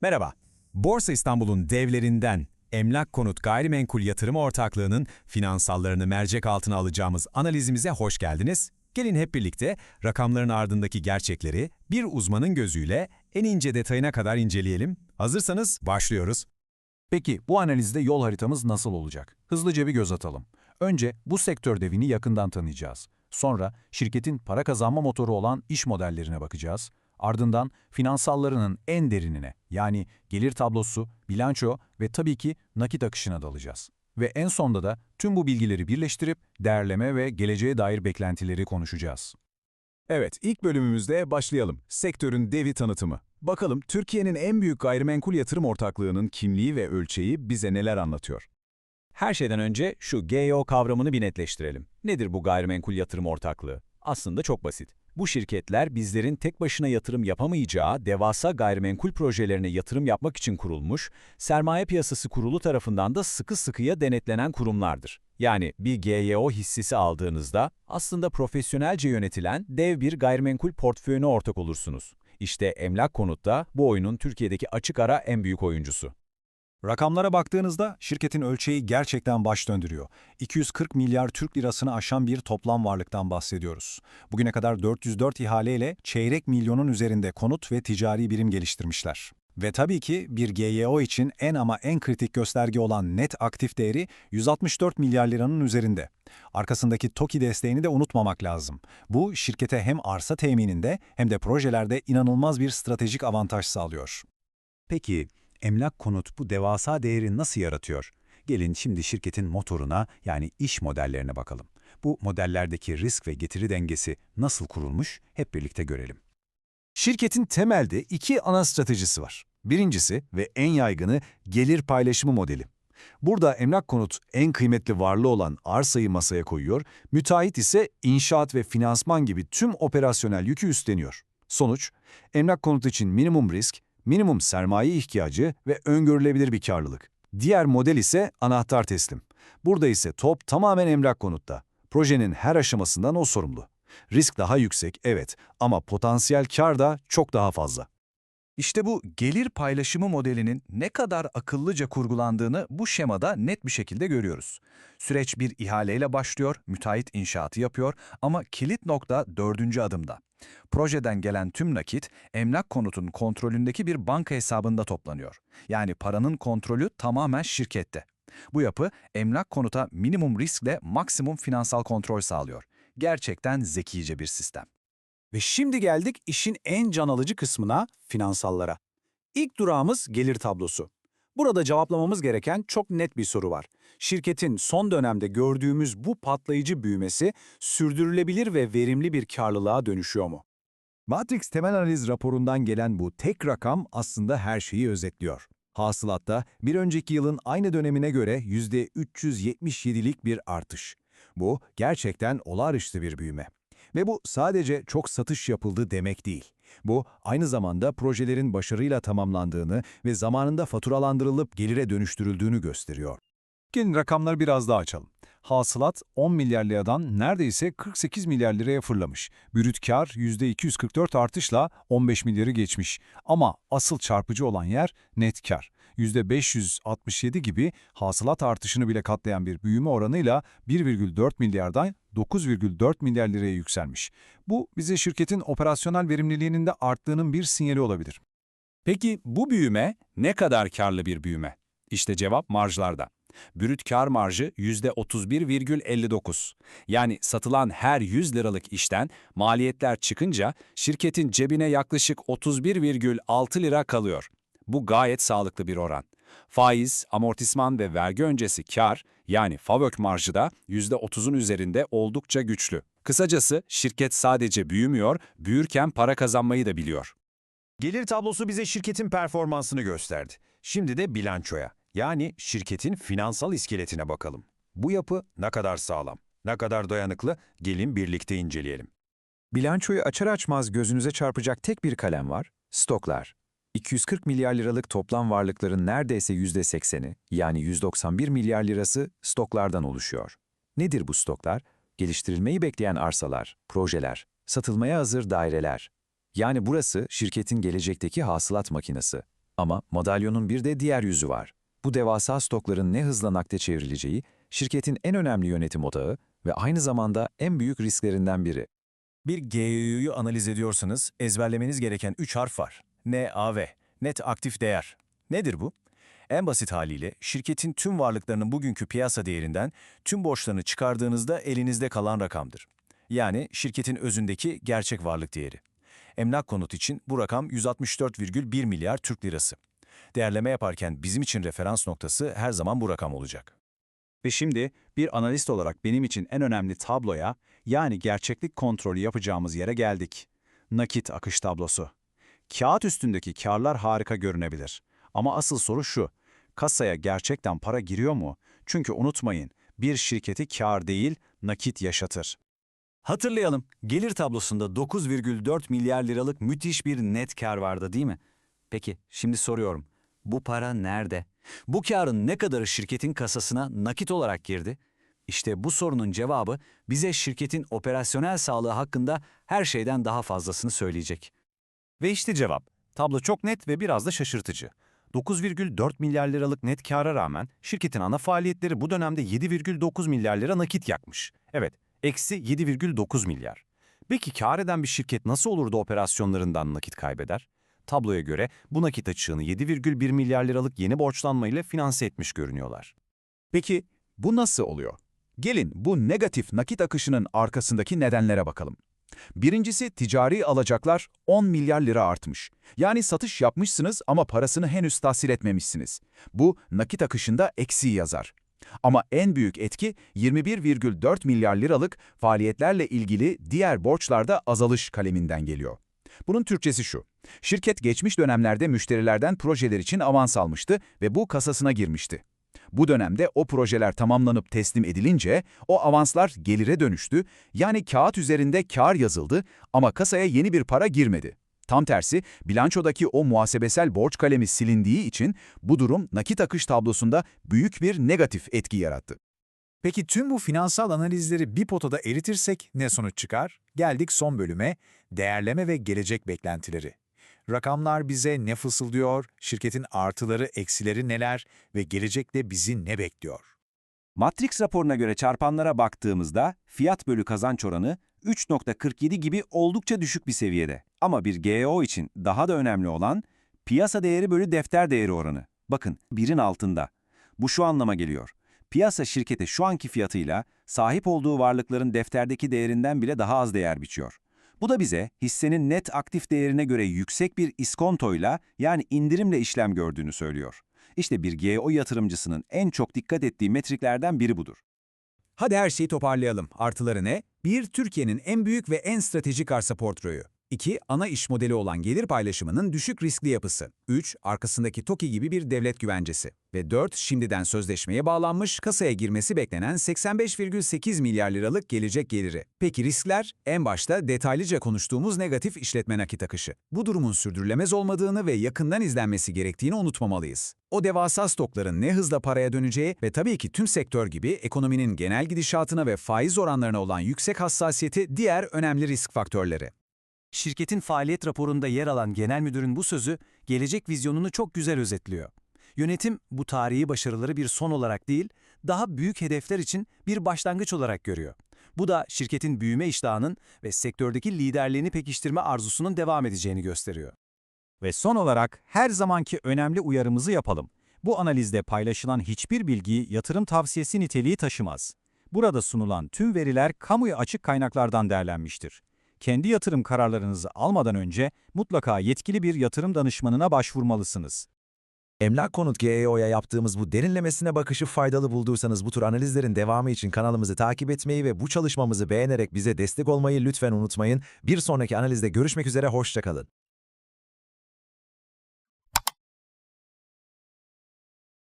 Merhaba. Borsa İstanbul'un devlerinden Emlak Konut Gayrimenkul Yatırım Ortaklığı'nın finansallarını mercek altına alacağımız analizimize hoş geldiniz. Gelin hep birlikte rakamların ardındaki gerçekleri bir uzmanın gözüyle en ince detayına kadar inceleyelim. Hazırsanız başlıyoruz. Peki bu analizde yol haritamız nasıl olacak? Hızlıca bir göz atalım. Önce bu sektör devini yakından tanıyacağız. Sonra şirketin para kazanma motoru olan iş modellerine bakacağız. Ardından finansallarının en derinine yani gelir tablosu, bilanço ve tabii ki nakit akışına dalacağız. Ve en sonda da tüm bu bilgileri birleştirip değerleme ve geleceğe dair beklentileri konuşacağız. Evet, ilk bölümümüzde başlayalım. Sektörün devi tanıtımı. Bakalım Türkiye'nin en büyük gayrimenkul yatırım ortaklığının kimliği ve ölçeği bize neler anlatıyor? Her şeyden önce şu GEO kavramını bir netleştirelim. Nedir bu gayrimenkul yatırım ortaklığı? Aslında çok basit. Bu şirketler bizlerin tek başına yatırım yapamayacağı devasa gayrimenkul projelerine yatırım yapmak için kurulmuş, sermaye piyasası kurulu tarafından da sıkı sıkıya denetlenen kurumlardır. Yani bir GYO hissesi aldığınızda aslında profesyonelce yönetilen dev bir gayrimenkul portföyüne ortak olursunuz. İşte Emlak Konut da bu oyunun Türkiye'deki açık ara en büyük oyuncusu. Rakamlara baktığınızda şirketin ölçeği gerçekten baş döndürüyor. 240 milyar Türk lirasını aşan bir toplam varlıktan bahsediyoruz. Bugüne kadar 404 ihaleyle çeyrek milyonun üzerinde konut ve ticari birim geliştirmişler. Ve tabii ki bir GYO için en ama en kritik gösterge olan net aktif değeri 164 milyar liranın üzerinde. Arkasındaki TOKİ desteğini de unutmamak lazım. Bu şirkete hem arsa temininde hem de projelerde inanılmaz bir stratejik avantaj sağlıyor. Peki, emlak konut bu devasa değeri nasıl yaratıyor? Gelin şimdi şirketin motoruna yani iş modellerine bakalım. Bu modellerdeki risk ve getiri dengesi nasıl kurulmuş hep birlikte görelim. Şirketin temelde iki ana stratejisi var. Birincisi ve en yaygını gelir paylaşımı modeli. Burada emlak konut en kıymetli varlığı olan arsayı masaya koyuyor, müteahhit ise inşaat ve finansman gibi tüm operasyonel yükü üstleniyor. Sonuç, emlak konut için minimum risk, minimum sermaye ihtiyacı ve öngörülebilir bir karlılık. Diğer model ise anahtar teslim. Burada ise top tamamen emlak konutta. Projenin her aşamasından o sorumlu. Risk daha yüksek, evet ama potansiyel kar da çok daha fazla. İşte bu gelir paylaşımı modelinin ne kadar akıllıca kurgulandığını bu şemada net bir şekilde görüyoruz. Süreç bir ihaleyle başlıyor, müteahhit inşaatı yapıyor ama kilit nokta dördüncü adımda. Projeden gelen tüm nakit, emlak konutun kontrolündeki bir banka hesabında toplanıyor. Yani paranın kontrolü tamamen şirkette. Bu yapı, emlak konuta minimum riskle maksimum finansal kontrol sağlıyor. Gerçekten zekice bir sistem. Ve şimdi geldik işin en can alıcı kısmına, finansallara. İlk durağımız gelir tablosu. Burada cevaplamamız gereken çok net bir soru var. Şirketin son dönemde gördüğümüz bu patlayıcı büyümesi sürdürülebilir ve verimli bir karlılığa dönüşüyor mu? Matrix temel analiz raporundan gelen bu tek rakam aslında her şeyi özetliyor. Hasılatta bir önceki yılın aynı dönemine göre %377'lik bir artış. Bu gerçekten olağanüstü bir büyüme. Ve bu sadece çok satış yapıldı demek değil. Bu aynı zamanda projelerin başarıyla tamamlandığını ve zamanında faturalandırılıp gelire dönüştürüldüğünü gösteriyor. Gelin rakamları biraz daha açalım. Hasılat 10 milyar liradan neredeyse 48 milyar liraya fırlamış. Brüt kar %244 artışla 15 milyarı geçmiş. Ama asıl çarpıcı olan yer net kar. %567 gibi hasılat artışını bile katlayan bir büyüme oranıyla 1,4 milyardan 9,4 milyar liraya yükselmiş. Bu bize şirketin operasyonel verimliliğinin de arttığının bir sinyali olabilir. Peki bu büyüme ne kadar karlı bir büyüme? İşte cevap marjlarda. Brüt kar marjı %31,59. Yani satılan her 100 liralık işten maliyetler çıkınca şirketin cebine yaklaşık 31,6 lira kalıyor. Bu gayet sağlıklı bir oran. Faiz, amortisman ve vergi öncesi kar yani FAVÖK marjı da %30'un üzerinde oldukça güçlü. Kısacası şirket sadece büyümüyor, büyürken para kazanmayı da biliyor. Gelir tablosu bize şirketin performansını gösterdi. Şimdi de bilançoya, yani şirketin finansal iskeletine bakalım. Bu yapı ne kadar sağlam, ne kadar dayanıklı gelin birlikte inceleyelim. Bilançoyu açar açmaz gözünüze çarpacak tek bir kalem var, stoklar. 240 milyar liralık toplam varlıkların neredeyse %80'i yani 191 milyar lirası stoklardan oluşuyor. Nedir bu stoklar? Geliştirilmeyi bekleyen arsalar, projeler, satılmaya hazır daireler. Yani burası şirketin gelecekteki hasılat makinesi. Ama madalyonun bir de diğer yüzü var. Bu devasa stokların ne hızla nakde çevrileceği, şirketin en önemli yönetim odağı ve aynı zamanda en büyük risklerinden biri. Bir GEO'yu analiz ediyorsanız ezberlemeniz gereken 3 harf var. NAV, net aktif değer. Nedir bu? En basit haliyle şirketin tüm varlıklarının bugünkü piyasa değerinden tüm borçlarını çıkardığınızda elinizde kalan rakamdır. Yani şirketin özündeki gerçek varlık değeri. Emlak konut için bu rakam 164,1 milyar Türk lirası. Değerleme yaparken bizim için referans noktası her zaman bu rakam olacak. Ve şimdi bir analist olarak benim için en önemli tabloya, yani gerçeklik kontrolü yapacağımız yere geldik. Nakit akış tablosu. Kağıt üstündeki karlar harika görünebilir. Ama asıl soru şu, kasaya gerçekten para giriyor mu? Çünkü unutmayın, bir şirketi kar değil, nakit yaşatır. Hatırlayalım, gelir tablosunda 9,4 milyar liralık müthiş bir net kar vardı değil mi? Peki, şimdi soruyorum. Bu para nerede? Bu karın ne kadarı şirketin kasasına nakit olarak girdi? İşte bu sorunun cevabı bize şirketin operasyonel sağlığı hakkında her şeyden daha fazlasını söyleyecek. Ve işte cevap. Tablo çok net ve biraz da şaşırtıcı. 9,4 milyar liralık net kâra rağmen şirketin ana faaliyetleri bu dönemde 7,9 milyar lira nakit yakmış. Evet, eksi 7,9 milyar. Peki kâr eden bir şirket nasıl olur da operasyonlarından nakit kaybeder? Tabloya göre bu nakit açığını 7,1 milyar liralık yeni borçlanmayla finanse etmiş görünüyorlar. Peki bu nasıl oluyor? Gelin bu negatif nakit akışının arkasındaki nedenlere bakalım. Birincisi ticari alacaklar 10 milyar lira artmış. Yani satış yapmışsınız ama parasını henüz tahsil etmemişsiniz. Bu nakit akışında eksi yazar. Ama en büyük etki 21,4 milyar liralık faaliyetlerle ilgili diğer borçlarda azalış kaleminden geliyor. Bunun Türkçesi şu. Şirket geçmiş dönemlerde müşterilerden projeler için avans almıştı ve bu kasasına girmişti. Bu dönemde o projeler tamamlanıp teslim edilince o avanslar gelire dönüştü, yani kağıt üzerinde kar yazıldı ama kasaya yeni bir para girmedi. Tam tersi, bilançodaki o muhasebesel borç kalemi silindiği için bu durum nakit akış tablosunda büyük bir negatif etki yarattı. Peki tüm bu finansal analizleri bir potada eritirsek ne sonuç çıkar? Geldik son bölüme, değerleme ve gelecek beklentileri. Rakamlar bize ne fısıldıyor, şirketin artıları, eksileri neler ve gelecekte bizi ne bekliyor? Matrix raporuna göre çarpanlara baktığımızda fiyat bölü kazanç oranı 3.47 gibi oldukça düşük bir seviyede. Ama bir GEO için daha da önemli olan piyasa değeri bölü defter değeri oranı. Bakın birin altında. Bu şu anlama geliyor. Piyasa şirkete şu anki fiyatıyla sahip olduğu varlıkların defterdeki değerinden bile daha az değer biçiyor. Bu da bize hissenin net aktif değerine göre yüksek bir iskontoyla yani indirimle işlem gördüğünü söylüyor. İşte bir GEO yatırımcısının en çok dikkat ettiği metriklerden biri budur. Hadi her şeyi toparlayalım. Artıları ne? 1. Türkiye'nin en büyük ve en stratejik arsa portföyü. 2. Ana iş modeli olan gelir paylaşımının düşük riskli yapısı. 3. Arkasındaki TOKİ gibi bir devlet güvencesi. Ve 4. Şimdiden sözleşmeye bağlanmış, kasaya girmesi beklenen 85,8 milyar liralık gelecek geliri. Peki riskler? En başta detaylıca konuştuğumuz negatif işletme nakit akışı. Bu durumun sürdürülemez olmadığını ve yakından izlenmesi gerektiğini unutmamalıyız. O devasa stokların ne hızla paraya döneceği ve tabii ki tüm sektör gibi ekonominin genel gidişatına ve faiz oranlarına olan yüksek hassasiyeti diğer önemli risk faktörleri. Şirketin faaliyet raporunda yer alan genel müdürün bu sözü gelecek vizyonunu çok güzel özetliyor. Yönetim bu tarihi başarıları bir son olarak değil, daha büyük hedefler için bir başlangıç olarak görüyor. Bu da şirketin büyüme iştahının ve sektördeki liderliğini pekiştirme arzusunun devam edeceğini gösteriyor. Ve son olarak her zamanki önemli uyarımızı yapalım. Bu analizde paylaşılan hiçbir bilgi yatırım tavsiyesi niteliği taşımaz. Burada sunulan tüm veriler kamuya açık kaynaklardan değerlenmiştir. Kendi yatırım kararlarınızı almadan önce mutlaka yetkili bir yatırım danışmanına başvurmalısınız. Emlak Konut GEO'ya yaptığımız bu derinlemesine bakışı faydalı bulduysanız bu tür analizlerin devamı için kanalımızı takip etmeyi ve bu çalışmamızı beğenerek bize destek olmayı lütfen unutmayın. Bir sonraki analizde görüşmek üzere, hoşçakalın.